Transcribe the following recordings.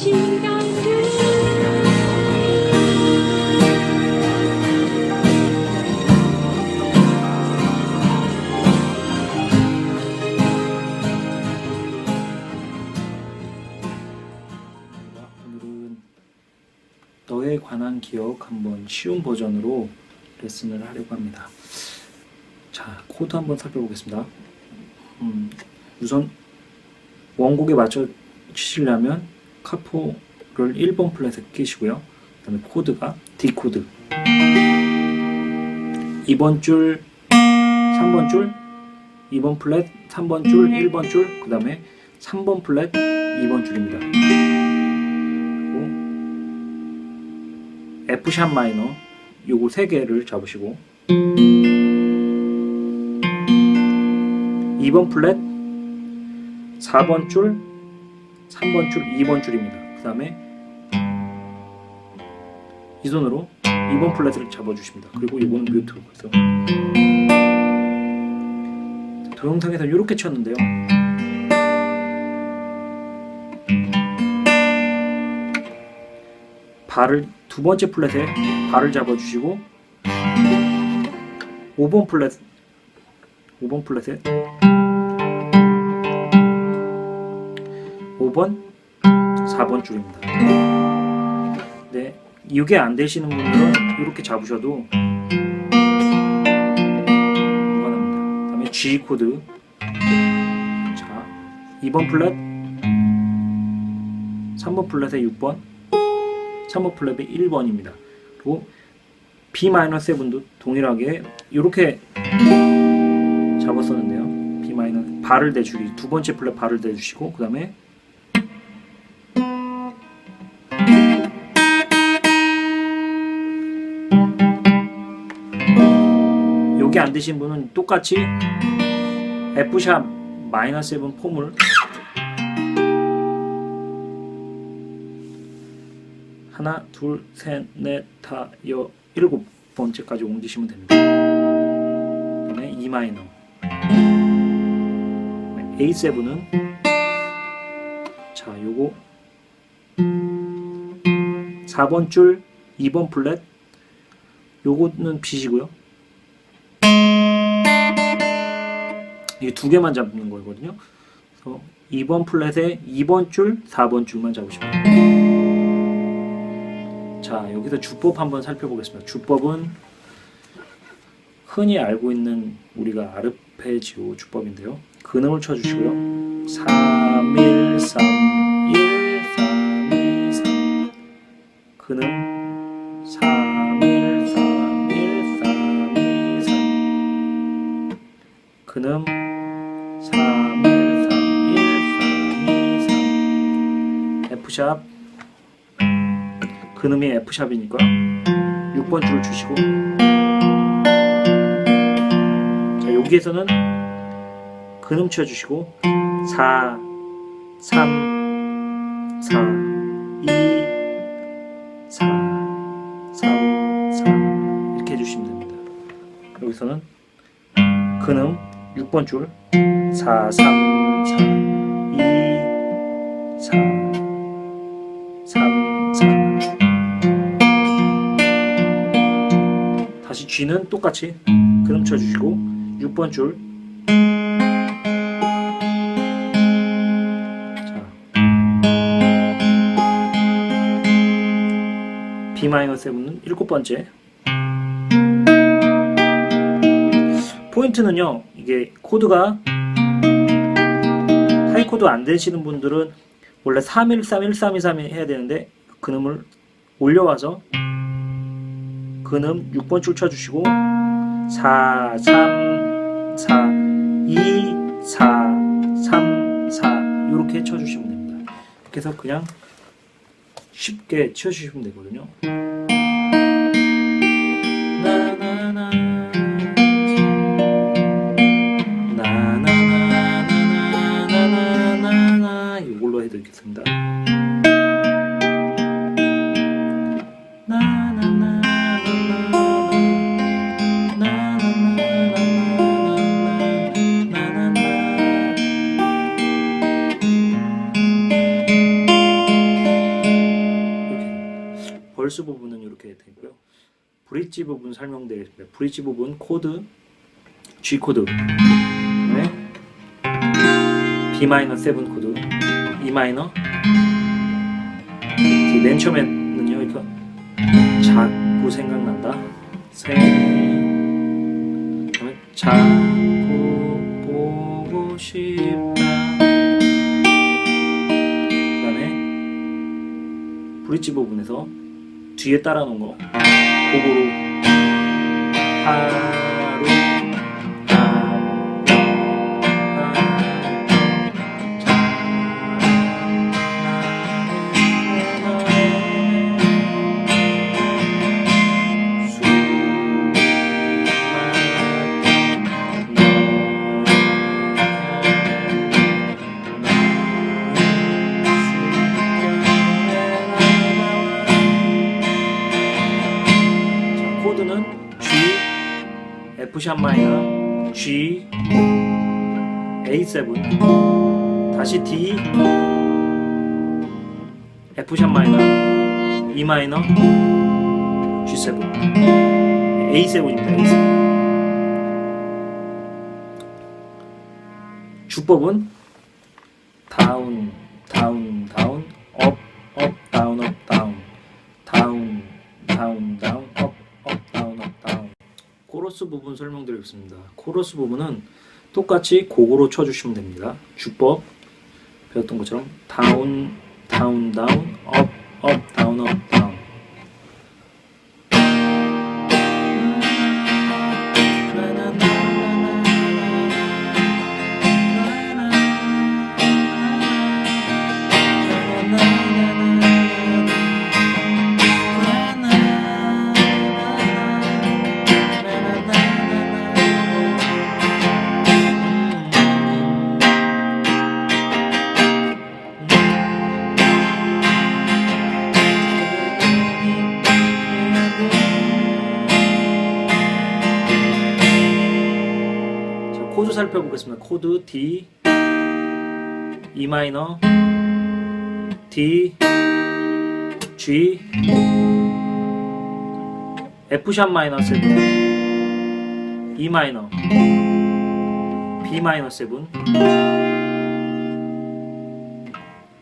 너에 관한 기억 한번 쉬운 버전으로 레슨을 하려고 합니다. 자, 코드 한번 살펴보겠습니다. 음, 우선 원곡에 맞춰 치시려면 카포를 1번 플랫에 끼시고요. 그 다음에 코드가 D 코드 2번 줄 3번 줄 2번 플랫 3번 줄 1번 줄그 다음에 3번 플랫 2번 줄입니다. 그리고 F샵 마이너 요거 세 개를 잡으시고 2번 플랫 4번 줄 3번 줄 2번 줄입니다. 그 다음에 이 손으로 2번 플랫을 잡아주십니다. 그리고 이거는 뮤트 그래서 동영상에서 이렇게 쳤는데요. 발을 두 번째 플랫에 발을 잡아주시고 5번 플랫 5번 플랫에 5번 4번 줄입니다. 네, 이게 안 되시는 분들은 이렇게 잡으셔도 무관합니다. 그다음에 G 코드 자 2번 플랫 3번 플랫에 6번 3번 플랫의 1번입니다. 그리고 B-7도 동일하게 이렇게 잡았었는데요. B- 발을 대주기 두 번째 플랫 발을 대주시고 그 다음에 안 되신 분은 똑같이 F샵 마이너스 7 폼을 하나, 둘, 셋, 넷, 다, 여, 일곱 번째까지 옮기시면 됩니다. 그다음에 E 마이너. A7은 자, 요거 4번 줄, 2번 플랫. 요거는 B시고요. 이두 개만 잡는 거거든요. 그래서 2번 플랫에 2번 줄, 4번 줄만 잡으시면 됩니다. 자, 여기서 주법 한번 살펴보겠습니다. 주법은 흔히 알고 있는 우리가 아르페지오 주법인데요. 근음을 쳐주시고요. 3, 1, 3, F샵. 그놈이 F샵이니까 6번 줄을 주시고. 자 여기에서는 근음 쳐주시고. 4 3 4 2 4 3 4 이렇게 해주시면 됩니다. 여기서는 근음 6번 줄. 4 3 4 2 4 G는 똑같이 그럼 쳐주시고 6번 줄 자. B-7은 일곱 번째 포인트는요 이게 코드가 하이 코드 안 되시는 분들은 원래 313, 1323 해야 되는데 근음을 올려와서 근음 6번 줄 쳐주시고 4, 3, 4, 2, 4, 3, 4 이렇게 쳐주시면 됩니다. 이렇게 해서 그냥 쉽게 쳐주시면 되거든요. 브릿지 부분 설명드리겠습니다. 브릿지 부분 코드 G 코드. 네. B 마이너 7 코드. E 마이너 맨 처음에는요 이거 자꾸 생각난다. 생 그다음에 자꾸 보고 싶다. 그다음에 브릿지 부분에서 뒤에 따라 놓은 거. 곡으로. 하 G, F 샵 마이너, G, A7, 다시 D, F 샵 마이너, E 마이너, G7, A7입니다. A7. 주법은 다운, 코러스 부분 설명드리겠습니다. 코러스 부분은 똑같이 곡으로 쳐주시면 됩니다. 주법 배웠던 것처럼 다운, 다운, 다운, 업, 업, 코드 살펴보겠습니다. 코드 D, E 마이너, D, G, F 샵 마이너 7, E 마이너, B 마이너 7,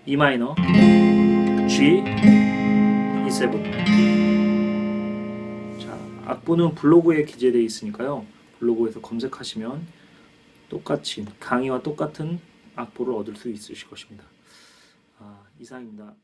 E 마이너, G, E7. 자, 악보는 블로그에 기재되어 있으니까요. 블로그에서 검색하시면 똑같이 강의와 똑같은 악보를 얻을 수 있으실 것입니다. 아, 이상입니다.